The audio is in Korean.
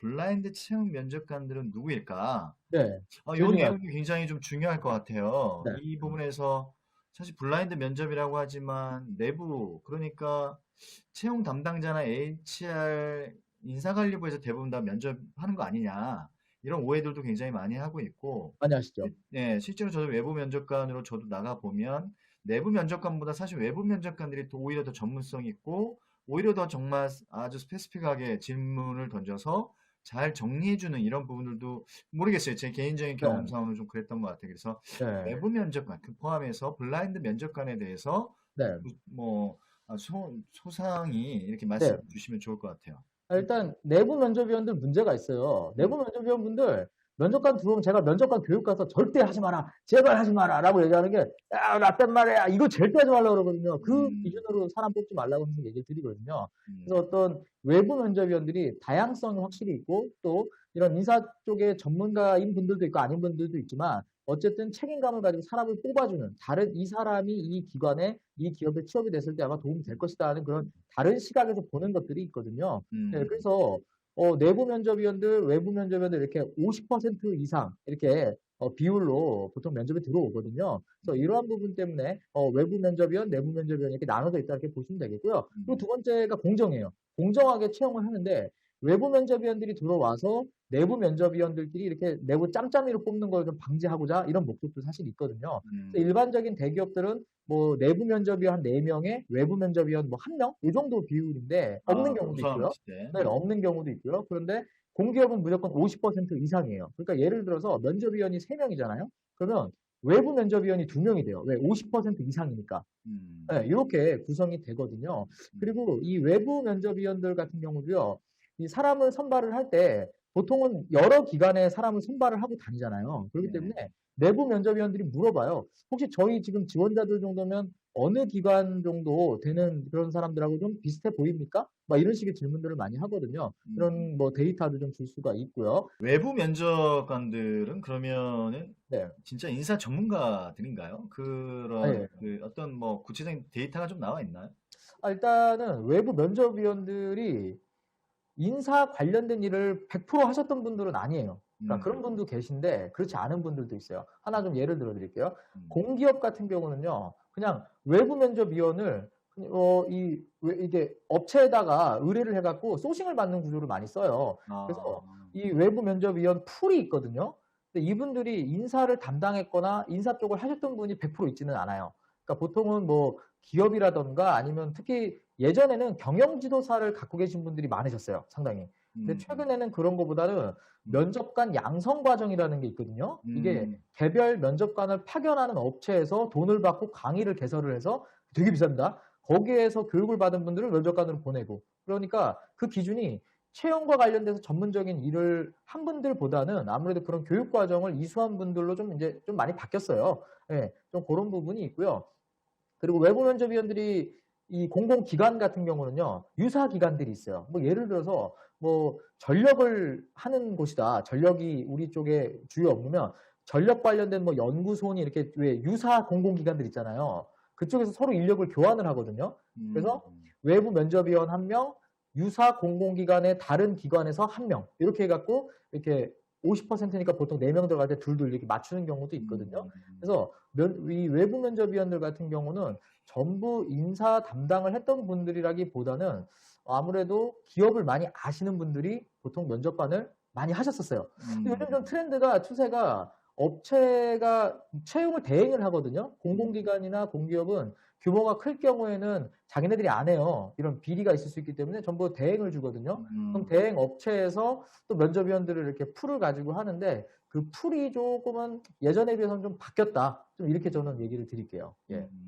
블라인드 채용 면접관들은 누구일까? 네. 어, 요. 내용이 굉장히 좀 중요할 것 같아요. 네. 이 부분에서 사실 블라인드 면접이라고 하지만 내부, 그러니까 채용 담당자나 HR 인사관리부에서 대부분 다 면접하는 거 아니냐. 이런 오해들도 굉장히 많이 하고 있고, 많이 아시죠? 실- 네, 실제로 저도 외부 면접관으로 저도 나가 보면 내부 면접관보다 사실 외부 면접관들이 더 오히려 더 전문성 있고 오히려 더 정말 아주 스페시픽하게 질문을 던져서 잘 정리해주는 이런 부분들도 모르겠어요. 제 개인적인 네. 경험상으로 좀 그랬던 것 같아요. 그래서 네. 외부 면접관 그 포함해서 블라인드 면접관에 대해서 네. 뭐 아, 소, 소상히 이렇게 네. 말씀 주시면 좋을 것 같아요. 아, 일단 내부 면접위원들 문제가 있어요. 내부 면접위원분들 면접관 들어오면 제가 면접관 교육 가서 절대 하지 마라, 제발 하지 마라 라고 얘기하는 게 야, 나쁜 말이야. 이거 절대 하지 말라고 그러거든요. 그 음. 기준으로 사람 뽑지 말라고 항상 얘기를 드리거든요. 음, 그래서 어떤 외부 면접위원들이 다양성이 확실히 있고 또 이런 인사 쪽에 전문가인 분들도 있고 아닌 분들도 있지만 어쨌든 책임감을 가지고 사람을 뽑아주는 다른 이 사람이 이 기관에 이 기업에 취업이 됐을 때 아마 도움이 될 것이다 하는 그런 다른 시각에서 보는 것들이 있거든요. 음, 네, 그래서 어, 내부 면접위원들, 외부 면접위원들 이렇게 50% 이상 이렇게 어, 비율로 보통 면접에 들어오거든요. 그래서 이러한 부분 때문에 어, 외부 면접위원, 내부 면접위원 이렇게 나눠져 있다 이렇게 보시면 되겠고요. 그리고 두 번째가 공정해요. 공정하게 채용을 하는데 외부 면접위원들이 들어와서 내부 면접위원들끼리 이렇게 내부 짬짬이로 뽑는 걸 좀 방지하고자 이런 목적도 사실 있거든요. 음, 일반적인 대기업들은 뭐 내부 면접위원 한 4명에 외부 면접위원 뭐 1명? 이 정도 비율인데 없는 아, 경우도 있고요. 때. 네, 없는 경우도 있고요. 그런데 공기업은 무조건 50% 이상이에요. 그러니까 예를 들어서 면접위원이 3명이잖아요. 그러면 외부 면접위원이 2명이 돼요. 왜? 50% 이상이니까. 음, 네, 이렇게 구성이 되거든요. 그리고 이 외부 면접위원들 같은 경우도요. 이 사람을 선발을 할 때 보통은 여러 기관에 사람을 선발을 하고 다니잖아요. 그렇기 네. 때문에 내부 면접위원들이 물어봐요. 혹시 저희 지금 지원자들 정도면 어느 기관 정도 되는 그런 사람들하고 좀 비슷해 보입니까? 막 이런 식의 질문들을 많이 하거든요. 음. 그런 뭐 데이터도 좀 줄 수가 있고요. 외부 면접관들은 그러면은 네. 진짜 인사 전문가들인가요? 그런 아, 예. 그 어떤 뭐 구체적인 데이터가 좀 나와 있나요? 아, 일단은 외부 면접위원들이 인사 관련된 일을 100% 하셨던 분들은 아니에요. 그러니까 음, 그런 분도 계신데 그렇지 않은 분들도 있어요. 하나 좀 예를 들어 드릴게요. 음, 공기업 같은 경우는요, 그냥 외부 면접 위원을 어, 이, 왜- 이게 업체에다가 의뢰를 해갖고 소싱을 받는 구조를 많이 써요. 그래서 아, 이 외부 면접위원 풀이 있거든요. 근데 이분들이 인사를 담당했거나 인사 쪽을 하셨던 분이 100% 있지는 않아요. 그러니까 보통은 뭐 기업이라던가 아니면 특히 예전에는 경영 지도사를 갖고 계신 분들이 많으셨어요. 상당히. 근데 음, 최근에는 그런 것보다는 면접관 양성 과정이라는 게 있거든요. 이게 음, 개별 면접관을 파견하는 업체에서 돈을 받고 강의를 개설을 해서 되게 비쌉니다. 거기에서 교육을 받은 분들을 면접관으로 보내고 그러니까 그 기준이 채용과 관련돼서 전문적인 일을 한 분들보다는 아무래도 그런 교육 과정을 이수한 분들로 좀 이제 좀 많이 바뀌었어요. 예, 좀 그런 부분이 있고요. 그리고 외부 면접위원들이 이 공공기관 같은 경우는요, 유사 기관들이 있어요. 뭐 예를 들어서 뭐 전력을 하는 곳이다. 전력이 우리 쪽에 주요 업무면 전력 관련된 뭐 연구소니 이렇게 왜 유사 공공기관들 있잖아요. 그쪽에서 서로 인력을 교환을 하거든요. 음, 그래서 외부 면접위원 한 명, 유사 공공기관의 다른 기관에서 한 명. 이렇게 해갖고 이렇게 50%니까 보통 4명 들어갈 때 둘둘 이렇게 맞추는 경우도 있거든요. 음, 그래서 면- 이 외부 면접위원들 같은 경우는 전부 인사 담당을 했던 분들이라기보다는 아무래도 기업을 많이 아시는 분들이 보통 면접관을 많이 하셨었어요. 음, 요즘 좀 트렌드가 추세가 업체가 채용을 대행을 하거든요. 공공기관이나 공기업은 규모가 클 경우에는 자기네들이 안 해요. 이런 비리가 있을 수 있기 때문에 전부 대행을 주거든요. 음, 그럼 대행 업체에서 또 면접위원들을 이렇게 풀을 가지고 하는데 그 풀이 조금은 예전에 비해서는 좀 바뀌었다. 좀 이렇게 저는 얘기를 드릴게요. 예. 음.